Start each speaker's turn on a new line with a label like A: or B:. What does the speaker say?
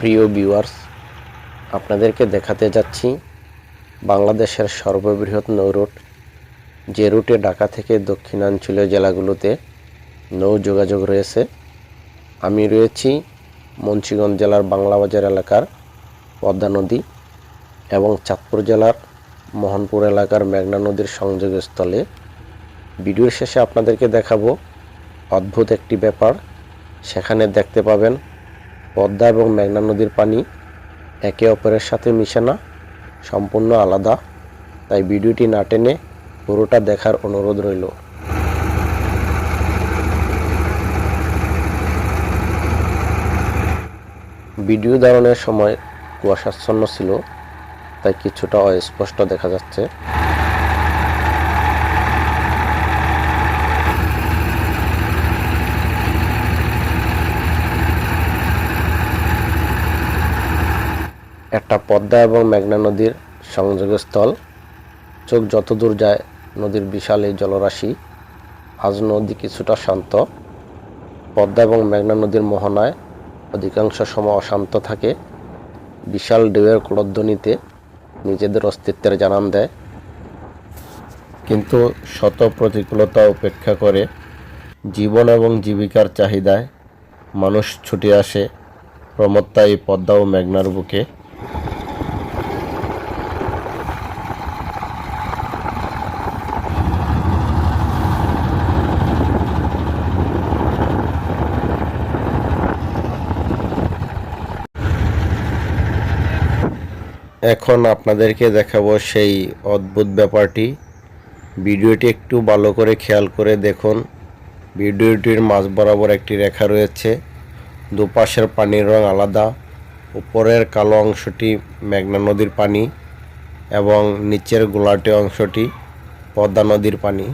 A: প্রিয় ভিউয়ার্স আপনাদেরকে দেখাতে যাচ্ছি বাংলাদেশের সর্ববৃহৎ নৌরুট যে রুটে ঢাকা থেকে দক্ষিণাঞ্চলীয় জেলাগুলোতে নৌ যোগাযোগ রয়েছে, আমি রয়েছি মুন্সিগঞ্জ জেলার বাংলাবাজার এলাকার পদ্মা নদী এবং চাঁদপুর জেলার মোহনপুর এলাকার মেঘনা নদীর সংযোগস্থলে। ভিডিওর শেষে আপনাদেরকে দেখাবো অদ্ভুত একটি ব্যাপার, সেখানে দেখতে পাবেন পদ্মা এবং মেঘনা নদীর পানি একে অপরের সাথে মিশে না, সম্পূর্ণ আলাদা। তাই ভিডিওটি না টেনে পুরোটা দেখার অনুরোধ রইল। ভিডিও ধারণের সময় কুয়াশাচ্ছন্ন ছিল, তাই কিছুটা অস্পষ্ট দেখা যাচ্ছে। একটা পদ্মা এবং মেঘনা নদীর সংযোগস্থল। চোখ যতদূর যায়, নদীর বিশাল এই জলরাশি আজ নদী কিছুটা শান্ত। পদ্মা এবং মেঘনা নদীর মোহনায় অধিকাংশ সময় অশান্ত থাকে। বিশাল ঢেউয়ের কুলধ্বনিতে নিজেদের অস্তিত্বের জানান দেয়। কিন্তু শত প্রতিকূলতা উপেক্ষা করে জীবন এবং জীবিকার চাহিদায় মানুষ ছুটে আসে। প্রমত্তা এই পদ্মা ও মেঘনার বুকে। এখন আপনাদেরকে দেখাবো সেই অদ্ভুত ব্যাপারটি। ভিডিওটি একটু ভালো করে খেয়াল করে দেখুন। ভিডিওটির মাঝ বরাবর একটি রেখা রয়েছে। দুপাশের পানির রং আলাদা। উপরের কালো অংশটি মেঘনা নদীর পানি এবং নিচের গোলাটে অংশটি পদ্মা নদীর পানি।